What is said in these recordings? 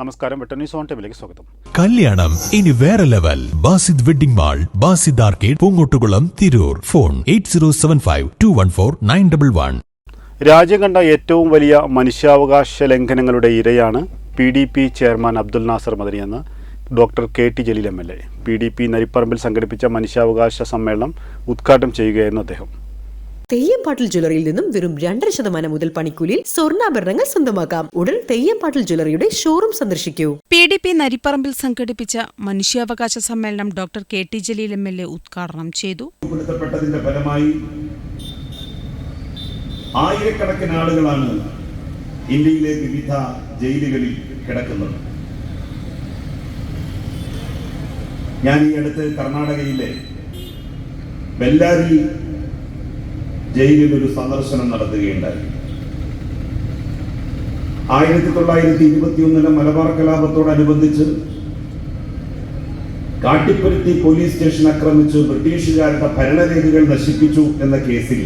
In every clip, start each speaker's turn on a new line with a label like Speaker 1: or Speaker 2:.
Speaker 1: നമസ്കാരം. വെട്ടന്യൂസ് ഓൺ ടൈമിലേക്ക് സ്വാഗതം.
Speaker 2: കല്യാണം. ഇനി വേറെ level. Basid wedding mall Basid arcade Poongottukulam Tirur. Phone eight zero seven five two one four nine double one.
Speaker 1: രാജ്യം കണ്ട ഏറ്റവും വലിയ മനുഷ്യാവകാശ ലംഘനങ്ങളുടെ ഇരയാണ് P D P chairman Abdul Nasar മദനിയെന്ന് doctor K T Jaleel M L A. P D P നരിപ്പറമ്പിൽ സംഘടിപ്പിച്ച മനുഷ്യാവകാശ സമ്മേളനം ഉദ്ഘാടനം ചെയ്യുകയായിരുന്നു അദ്ദേഹം.
Speaker 3: തെയ്യംപാട്ടിൽ ജ്വല്ലറിയിൽ നിന്നും വെറും രണ്ടര ശതമാനം മുതൽ പണിക്കൂലിയിൽ സ്വർണാഭരണങ്ങൾ സ്വന്തമാക്കാം. ഉടൻ തെയ്യംപാട്ടിൽ ജ്വല്ലറിയുടെ ഷോറൂം സന്ദർശിക്കൂ.
Speaker 4: പി ഡി പി നരിപ്പറമ്പിൽ സംഘടിപ്പിച്ച മനുഷ്യാവകാശ സമ്മേളനം doctor K T Jaleel M L A ഉദ്ഘാടനം ചെയ്തു.
Speaker 5: ഫലമായി ആയിരക്കണക്കിന് ആളുകളാണ് ഇന്ത്യയിലെ വിവിധ ജയിലുകളിൽ കിടക്കുന്നത്. ഞാൻ ഈ അടുത്ത് കർണാടകയിലെ ബെല്ലാരി ജയിലിൽ ഒരു സന്ദർശനം നടത്തുകയുണ്ടായി. ആയിരത്തി തൊള്ളായിരത്തി ഇരുപത്തിയൊന്നിലെ മലബാർ കലാപത്തോടനുബന്ധിച്ച് കാട്ടിപ്പരുത്തി പോലീസ് സ്റ്റേഷൻ ആക്രമിച്ചു ബ്രിട്ടീഷുകാരുടെ ഭരണരേഖകൾ നശിപ്പിച്ചു എന്ന കേസിൽ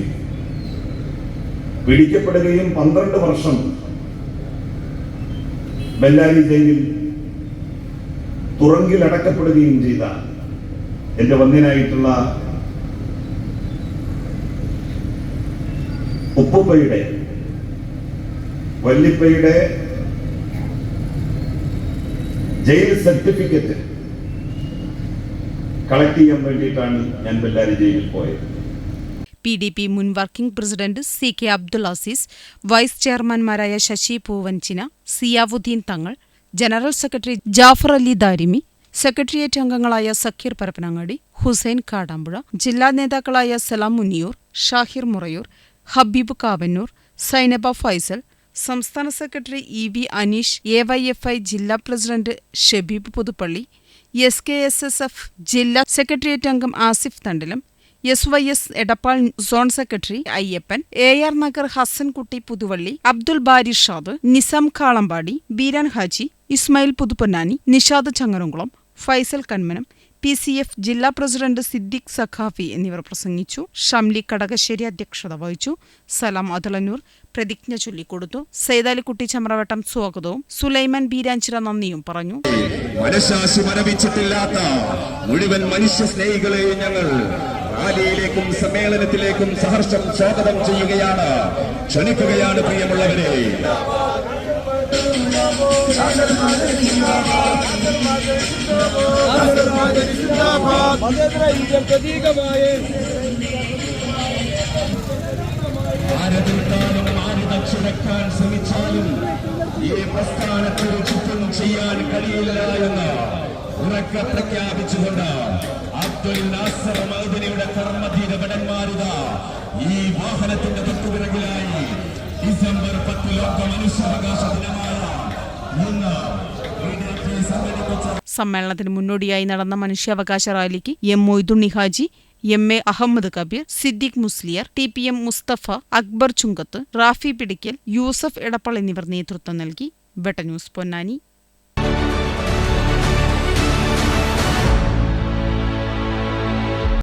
Speaker 5: പിടിക്കപ്പെടുകയും പന്ത്രണ്ട് വർഷം ബെല്ലാരി ജയിലിൽ തുറങ്കിലടക്കപ്പെടുകയും ചെയ്ത എന്റെ വന്യനായിട്ടുള്ള ഉപ്പുപ്പയുടെ വല്ലിപ്പയുടെ ജയിൽ സർട്ടിഫിക്കറ്റ് കളക്ട് ചെയ്യാൻ വേണ്ടിയിട്ടാണ് ഞാൻ ബെല്ലാരി ജയിലിൽ പോയത്.
Speaker 4: പി ഡി പി മുൻ working president C K Abdul Azeez vice ചെയർമാൻമാരായ Sasi Poovanchina Ziyavudheen Thangal general secretary Jafar Ali Darimi secretariat അംഗങ്ങളായ സക്കീർ പരപ്പനങ്ങാടി ഹുസൈൻ കാടാമ്പുഴ ജില്ലാ നേതാക്കളായ സലാം മുനിയൂർ ഷാഹിർ മുറയൂർ ഹബീബ് കാവന്നൂർ സൈനബ ഫൈസൽ സംസ്ഥാന secretary E V Aneesh A Y F I ജില്ലാ president Shabeeb Puthuppally S K S S F ജില്ലാ secretariat അംഗം Asif Thandalam S Y S Edappal zone secretary Ayyappan A R Nagar Hasankutty Puthuvalli Abdul Bari Shad Nizam Kalambadi Beeran Haji Ismail Puthuponnani Nishad Changaramkulam Faisal Kanmanam P C F ജില്ലാ president Siddique Sakhafi എന്നിവർ പ്രസംഗിച്ചു. ഷംലി കടകശ്ശേരി അധ്യക്ഷത വഹിച്ചു. സലാം അതളന്നൂർ പ്രതിജ്ഞ ചൊല്ലിക്കൊടുത്തു. സൈതാലിക്കുട്ടി ചമ്രവട്ടം സ്വാഗതവും. സുലൈമാൻ ബീരാഞ്ചിറ നന്ദിയും പറഞ്ഞു.
Speaker 6: മനഃശാസി മരവിച്ചിട്ടില്ലാത്ത മുഴുവൻ മനുഷ്യ സ്നേഹികളെയും ഞങ്ങൾ റാലിയിലേക്കും സമ്മേളനത്തിലേക്കും സഹർഷം സ്വാഗതം ചെയ്യുകയാണ്. ക്ഷണിക്കുകയാണ് പ്രിയമുള്ളവരെ. ആരെതിർത്താലും ആര് ദക്ഷിണക്കാൻ ശ്രമിച്ചാലും ഈ പ്രസ്ഥാനത്തിന് ചുറ്റും ചെയ്യാൻ കഴിയില്ല എന്ന് ഉറക്ക പ്രഖ്യാപിച്ചുകൊണ്ട് അബ്ദുൽ നാസർ മൗദിനിയുടെ കർമ്മധീര ഭടന്മാരിത ഈ വാഹനത്തിന്റെ തൊട്ടുപിറകിലായി ഡിസംബർ പത്ത് ലോക മനുഷ്യാവകാശ ദിനമായ ഇന്ന് സംഘടിപ്പിച്ച
Speaker 4: സമ്മേളനത്തിന് മുന്നോടിയായി നടന്ന മനുഷ്യാവകാശ റാലിക്ക് M Moithunni Haji M A Ahammed Kabeer Siddique Musliyar T P M Musthafa Akbar Chunkath Rafi Pidikkal Yusuf Edappal എന്നിവർ നേതൃത്വം നൽകി. വെട്ട ന്യൂസ് പൊന്നാനി.